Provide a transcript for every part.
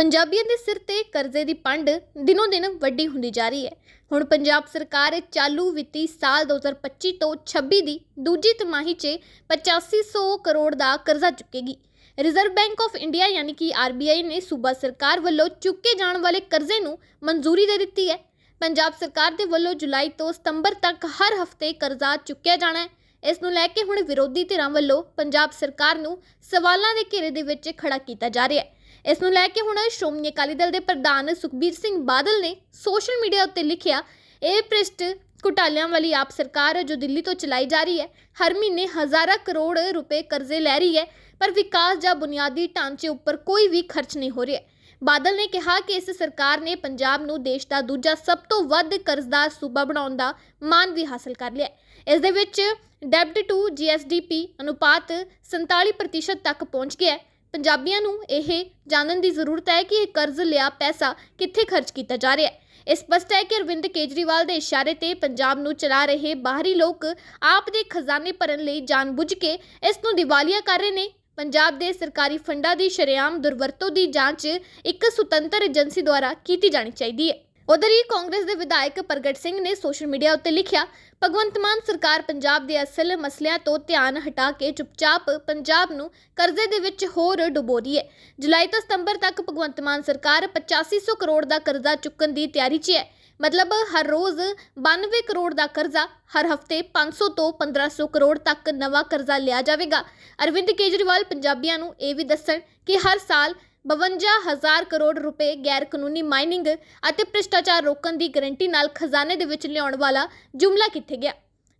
ਪੰਜਾਬੀਆਂ ਦੇ ਸਿਰ ਤੇ ਕਰਜ਼ੇ ਦੀ ਪੰਡ ਦਿਨੋ ਦਿਨ ਵੱਡੀ ਹੁੰਦੀ ਜਾ ਰਹੀ ਹੈ। ਹੁਣ ਪੰਜਾਬ ਸਰਕਾਰ ਚਾਲੂ ਵਿੱਤੀ ਸਾਲ 2025 ਤੋਂ 26 ਦੀ ਦੂਜੀ ਤਿਮਾਹੀ 'ਚ 8500 ਕਰੋੜ ਦਾ ਕਰਜ਼ਾ ਚੁੱਕੇਗੀ। ਰਿਜ਼ਰਵ ਬੈਂਕ ਆਫ ਇੰਡੀਆ ਯਾਨੀ ਕਿ ਆਰਬੀਆਈ ਨੇ ਸੂਬਾ ਸਰਕਾਰ ਵੱਲੋਂ ਚੁੱਕੇ ਜਾਣ ਵਾਲੇ ਕਰਜ਼ੇ ਨੂੰ ਮਨਜ਼ੂਰੀ ਦੇ ਦਿੱਤੀ ਹੈ। ਪੰਜਾਬ ਸਰਕਾਰ ਦੇ ਵੱਲੋਂ ਜੁਲਾਈ ਤੋਂ ਸਤੰਬਰ ਤੱਕ ਹਰ ਹਫ਼ਤੇ ਕਰਜ਼ਾ ਚੁੱਕਿਆ ਜਾਣਾ ਹੈ। ਇਸ ਨੂੰ ਲੈ ਕੇ ਹੁਣ ਵਿਰੋਧੀ ਧਿਰਾਂ ਵੱਲੋਂ ਪੰਜਾਬ ਸਰਕਾਰ ਨੂੰ ਸਵਾਲਾਂ ਦੇ ਘੇਰੇ ਦੇ ਵਿੱਚ ਖੜਾ ਕੀਤਾ ਜਾ ਰਿਹਾ ਹੈ। ਇਸ ਨੂੰ ਲੈ ਕੇ ਹੁਣ ਸ਼੍ਰੋਮਣੀ ਅਕਾਲੀ ਦਲ ਦੇ ਪ੍ਰਧਾਨ ਸੁਖਬੀਰ ਸਿੰਘ ਬਾਦਲ ਨੇ ਸੋਸ਼ਲ ਮੀਡੀਆ ਉੱਤੇ ਲਿਖਿਆ, ਇਹ ਭ੍ਰਿਸ਼ਟ ਘੁਟਾਲਿਆਂ ਵਾਲੀ ਆਪ ਸਰਕਾਰ ਹੈ ਜੋ ਦਿੱਲੀ ਤੋਂ ਚਲਾਈ ਜਾ ਰਹੀ ਹੈ। ਹਰ ਮਹੀਨੇ ਹਜ਼ਾਰਾਂ ਕਰੋੜ ਰੁਪਏ ਕਰਜ਼ੇ ਲੈ ਰਹੀ ਹੈ, ਪਰ ਵਿਕਾਸ ਜਾਂ ਬੁਨਿਆਦੀ ਢਾਂਚੇ ਉੱਪਰ ਕੋਈ ਵੀ ਖਰਚ ਨਹੀਂ ਹੋ ਰਿਹਾ। ਬਾਦਲ ਨੇ ਕਿਹਾ ਕਿ ਇਸ ਸਰਕਾਰ ਨੇ ਪੰਜਾਬ ਨੂੰ ਦੇਸ਼ ਦਾ ਦੂਜਾ ਸਭ ਤੋਂ ਵੱਧ ਕਰਜ਼ਦਾਰ ਸੂਬਾ ਬਣਾਉਣ ਦਾ ਮਾਣ ਵੀ ਹਾਸਲ ਕਰ ਲਿਆ ਇਸ ਦੇ ਵਿੱਚ ਡੈਬਟ ਟੂ ਜੀਐਸਡੀਪੀ ਅਨੁਪਾਤ 47% ਤੱਕ ਪਹੁੰਚ ਗਿਆ ਹੈ। ਪੰਜਾਬੀਆਂ ਨੂੰ ਇਹ ਜਾਣਨ ਦੀ ਜ਼ਰੂਰਤ ਹੈ ਕਿ ਇਹ ਕਰਜ਼ ਲਿਆ ਪੈਸਾ ਕਿੱਥੇ ਖਰਚ ਕੀਤਾ ਜਾ ਰਿਹਾ ਹੈ। ਇਹ ਸਪਸ਼ਟ ਹੈ ਕਿ ਅਰਵਿੰਦ ਕੇਜਰੀਵਾਲ ਦੇ ਇਸ਼ਾਰੇ ਤੇ ਪੰਜਾਬ ਨੂੰ ਚਲਾ ਰਹੇ ਬਾਹਰੀ ਲੋਕ ਆਪ ਦੇ ਖਜ਼ਾਨੇ ਭਰਨ ਲਈ ਜਾਣਬੁੱਝ ਕੇ ਇਸ ਨੂੰ ਦਿਵਾਲੀਆ ਕਰ ਰਹੇ ਨੇ। ਪੰਜਾਬ ਦੇ ਸਰਕਾਰੀ ਫੰਡਾਂ ਦੀ ਸ਼ਰੇਆਮ ਦੁਰਵਰਤੋਂ ਦੀ ਜਾਂਚ ਇੱਕ ਸੁਤੰਤਰ ਏਜੰਸੀ ਦੁਆਰਾ ਕੀਤੀ ਜਾਣੀ ਚਾਹੀਦੀ ਹੈ। ਉਧਰ ਹੀ ਕਾਂਗਰਸ ਦੇ ਵਿਧਾਇਕ ਪ੍ਰਗਟ ਸਿੰਘ ਨੇ ਸੋਸ਼ਲ ਮੀਡੀਆ ਉੱਤੇ ਲਿਖਿਆ, ਭਗਵੰਤ ਮਾਨ ਸਰਕਾਰ ਪੰਜਾਬ ਦੇ ਅਸਲ ਮਸਲਿਆਂ ਤੋਂ ਧਿਆਨ ਹਟਾ ਕੇ ਚੁੱਪਚਾਪ ਪੰਜਾਬ ਨੂੰ ਕਰਜ਼ੇ ਦੇ ਵਿੱਚ ਹੋਰ ਡੁਬੋ ਰਹੀ ਹੈ। ਜੁਲਾਈ ਤੋਂ ਸਤੰਬਰ ਤੱਕ ਭਗਵੰਤ ਮਾਨ ਸਰਕਾਰ 8500 ਕਰੋੜ ਦਾ ਕਰਜ਼ਾ ਚੁੱਕਣ ਦੀ ਤਿਆਰੀ 'ਚ ਹੈ। ਮਤਲਬ ਹਰ ਰੋਜ਼ 92 ਕਰੋੜ ਦਾ ਕਰਜ਼ਾ, ਹਰ ਹਫ਼ਤੇ 500 ਤੋਂ 1500 ਕਰੋੜ ਤੱਕ ਨਵਾਂ ਕਰਜ਼ਾ ਲਿਆ ਜਾਵੇਗਾ। ਅਰਵਿੰਦ ਕੇਜਰੀਵਾਲ ਪੰਜਾਬੀਆਂ ਨੂੰ ਇਹ ਵੀ ਦੱਸਣ ਕਿ ਹਰ ਸਾਲ 52000 ਕਰੋੜ ਰੁਪਏ ਗੈਰ ਕਾਨੂੰਨੀ ਮਾਈਨਿੰਗ ਅਤੇ ਭ੍ਰਿਸ਼ਟਾਚਾਰ ਰੋਕਣ ਦੀ ਗਾਰੰਟੀ ਨਾਲ ਖਜ਼ਾਨੇ ਦੇ ਵਿੱਚ ਲਿਆਉਣ ਵਾਲਾ ਜੁਮਲਾ ਕਿੱਥੇ ਗਿਆ?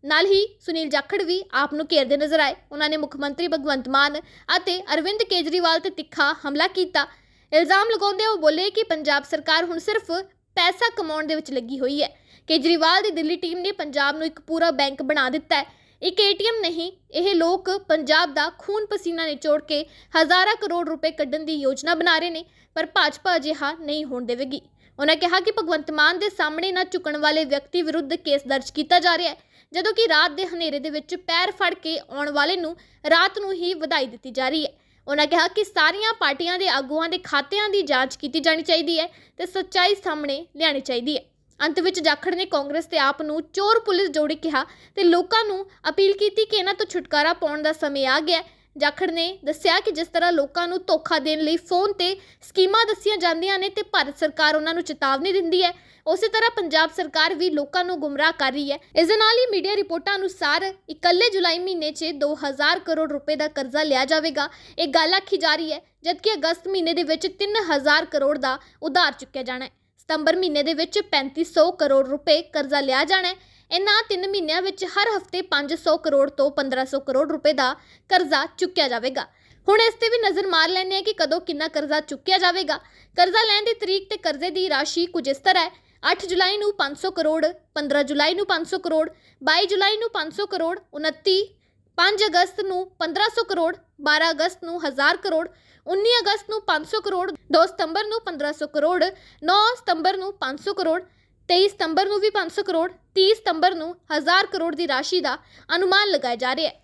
ਨਾਲ ਹੀ ਸੁਨੀਲ ਜਾਖੜ ਵੀ ਆਪ ਨੂੰ ਘੇਰਦੇ ਨਜ਼ਰ ਆਏ। ਉਹਨਾਂ ਨੇ ਮੁੱਖ ਮੰਤਰੀ ਭਗਵੰਤ ਮਾਨ ਅਤੇ ਅਰਵਿੰਦ ਕੇਜਰੀਵਾਲ ਤੇ ਤਿੱਖਾ ਹਮਲਾ ਕੀਤਾ। ਇਲਜ਼ਾਮ ਲਗਾਉਂਦੇ ਉਹ ਬੋਲੇ ਕਿ ਪੰਜਾਬ ਸਰਕਾਰ ਹੁਣ ਸਿਰਫ ਪੈਸਾ ਕਮਾਉਣ ਦੇ ਵਿੱਚ ਲੱਗੀ ਹੋਈ ਹੈ। ਕੇਜਰੀਵਾਲ ਦੀ ਦਿੱਲੀ ਟੀਮ ਨੇ ਪੰਜਾਬ ਨੂੰ ਇੱਕ ਪੂਰਾ ਬੈਂਕ ਬਣਾ ਦਿੱਤਾ ਹੈ। ਇੱਕ ਏਟੀਐਮ ਨਹੀਂ, ਇਹ ਲੋਕ ਪੰਜਾਬ ਦਾ ਖੂਨ ਪਸੀਨਾ ਨਿਚੋੜ ਕੇ ਹਜ਼ਾਰਾਂ ਕਰੋੜ ਰੁਪਏ ਕੱਢਣ ਦੀ ਯੋਜਨਾ ਬਣਾ ਰਹੇ ਨੇ, ਪਰ ਭਾਜਪਾ ਅਜਿਹਾ ਨਹੀਂ ਹੋਣ ਦੇਵੇਗੀ। ਉਹਨਾਂ ਕਿਹਾ ਕਿ ਭਗਵੰਤ ਮਾਨ ਦੇ ਸਾਹਮਣੇ ਨਾ ਝੁਕਣ ਵਾਲੇ ਵਿਅਕਤੀ ਵਿਰੁੱਧ ਕੇਸ ਦਰਜ ਕੀਤਾ ਜਾ ਰਿਹਾ ਹੈ, ਜਦੋਂ ਕਿ ਰਾਤ ਦੇ ਹਨੇਰੇ ਦੇ ਵਿੱਚ ਪੈਰ ਫੜ ਕੇ ਆਉਣ ਵਾਲੇ ਨੂੰ ਰਾਤ ਨੂੰ ਹੀ ਵਧਾਈ ਦਿੱਤੀ ਜਾ ਰਹੀ ਹੈ। ਉਹਨਾਂ ਕਿਹਾ ਕਿ ਸਾਰੀਆਂ ਪਾਰਟੀਆਂ ਦੇ ਆਗੂਆਂ ਦੇ ਖਾਤਿਆਂ ਦੀ ਜਾਂਚ ਕੀਤੀ ਜਾਣੀ ਚਾਹੀਦੀ ਹੈ ਤੇ ਸੱਚਾਈ ਸਾਹਮਣੇ ਲਿਆਣੀ ਚਾਹੀਦੀ ਹੈ। ਅੰਤ ਵਿੱਚ ਜਾਖੜ ਨੇ ਕਾਂਗਰਸ ਤੇ ਆਪ ਨੂੰ ਚੋਰ ਪੁਲਿਸ ਜੋੜੀ ਕਿਹਾ ਤੇ ਲੋਕਾਂ ਨੂੰ ਅਪੀਲ ਕੀਤੀ ਕਿ ਇਹਨਾਂ ਤੋਂ ਛੁਟਕਾਰਾ ਪਾਉਣ ਦਾ ਸਮੇਂ ਆ ਗਿਆ ਹੈ। ਜਾਖੜ ਨੇ ਦੱਸਿਆ ਕਿ ਜਿਸ ਤਰ੍ਹਾਂ ਲੋਕਾਂ ਨੂੰ ਧੋਖਾ ਦੇਣ ਲਈ ਫੋਨ ਤੇ ਸਕੀਮਾਂ ਦੱਸੀਆਂ ਜਾਂਦੀਆਂ ਨੇ ਤੇ ਭਾਰਤ ਸਰਕਾਰ ਉਹਨਾਂ ਨੂੰ ਚੇਤਾਵਨੀ ਦਿੰਦੀ ਹੈ। ਉਸੇ ਤਰ੍ਹਾਂ ਪੰਜਾਬ ਸਰਕਾਰ ਵੀ ਲੋਕਾਂ ਨੂੰ ਗੁੰਮਰਾਹ ਕਰ ਰਹੀ ਹੈ। ਇਸ ਦੇ ਨਾਲ ਹੀ ਮੀਡੀਆ ਰਿਪੋਰਟਾਂ ਅਨੁਸਾਰ ਇਕੱਲੇ ਜੁਲਾਈ ਮਹੀਨੇ 'ਚ 2000 ਕਰੋੜ ਰੁਪਏ ਦਾ ਕਰਜ਼ਾ ਲਿਆ ਜਾਵੇਗਾ। ਇਹ ਗੱਲ ਆਖੀ ਜਾ ਰਹੀ ਹੈ, ਜਦਕਿ ਅਗਸਤ ਮਹੀਨੇ ਦੇ ਵਿੱਚ 3000 ਕਰੋੜ ਦਾ ਉਧਾਰ ਚੁੱਕਿਆ ਜਾਣਾ ਹੈ। ਸਤੰਬਰ ਮਹੀਨੇ ਦੇ ਵਿੱਚ 3500 ਕਰੋੜ ਰੁਪਏ ਕਰਜ਼ਾ ਲਿਆ ਜਾਣਾ ਹੈ। ਇਨ੍ਹਾਂ 3 ਮਹੀਨਿਆਂ ਵਿੱਚ ਹਰ ਹਫ਼ਤੇ 500 ਕਰੋੜ ਤੋਂ 1500 ਕਰੋੜ ਰੁਪਏ ਦਾ ਕਰਜ਼ਾ ਚੁੱਕਿਆ ਜਾਵੇਗਾ। ਹੁਣ ਇਸ ਤੇ ਵੀ ਨਜ਼ਰ ਮਾਰ ਲੈਂਦੇ ਹਾਂ ਕਿ ਕਦੋਂ ਕਿੰਨਾ ਕਰਜ਼ਾ ਚੁੱਕਿਆ ਜਾਵੇਗਾ। ਕਰਜ਼ਾ ਲੈਣ ਦੀ ਤਰੀਕ ਤੇ ਕਰਜ਼ੇ ਦੀ ਰਾਸ਼ੀ ਕੁਝ ਇਸ ਤਰ੍ਹਾਂ ਹੈ। 8 ਜੁਲਾਈ ਨੂੰ 500 ਕਰੋੜ 15 ਜੁਲਾਈ ਨੂੰ 500 ਕਰੋੜ 22 ਜੁਲਾਈ ਨੂੰ 500 ਕਰੋੜ 29 5 ਅਗਸਤ ਨੂੰ 1500 ਕਰੋੜ 12 ਅਗਸਤ ਨੂੰ 1000 ਕਰੋੜ 19 ਅਗਸਤ ਨੂੰ 500 ਕਰੋੜ 2 ਸਤੰਬਰ ਨੂੰ 1500 ਕਰੋੜ 9 ਸਤੰਬਰ ਨੂੰ 500 ਕਰੋੜ 23 ਸਤੰਬਰ ਨੂੰ ਵੀ 500 ਕਰੋੜ 30 ਸਤੰਬਰ ਨੂੰ 1000 ਕਰੋੜ ਦੀ ਰਾਸ਼ੀ ਦਾ ਅਨੁਮਾਨ ਲਗਾਇਆ ਜਾ ਰਿਹਾ ਹੈ।